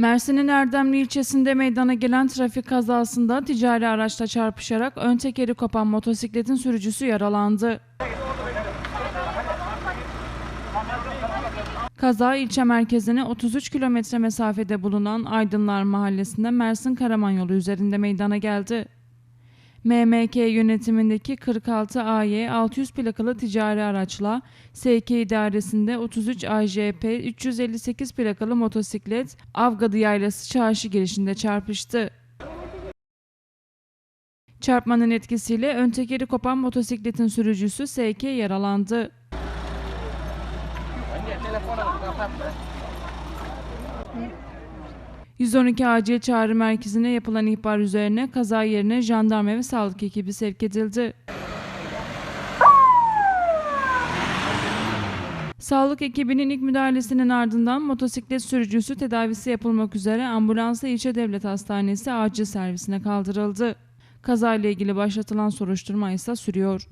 Mersin'in Erdemli ilçesinde meydana gelen trafik kazasında ticari araçla çarpışarak ön tekeri kopan motosikletin sürücüsü yaralandı. Kaza ilçe merkezine 33 kilometre mesafede bulunan Aydınlar Mahallesi'nde Mersin Karaman yolu üzerinde meydana geldi. MMK yönetimindeki 46 AY 600 plakalı ticari araçla SK idaresinde 33 AJP 358 plakalı motosiklet Avgadı Yaylası çarşı girişinde çarpıştı. Çarpmanın etkisiyle ön tekeri kopan motosikletin sürücüsü SK yaralandı. 112 acil çağrı merkezine yapılan ihbar üzerine kaza yerine jandarma ve sağlık ekibi sevk edildi. Sağlık ekibinin ilk müdahalesinin ardından motosiklet sürücüsü tedavisi yapılmak üzere ambulansla ilçe devlet hastanesi acil servisine kaldırıldı. Kazayla ilgili başlatılan soruşturma ise sürüyor.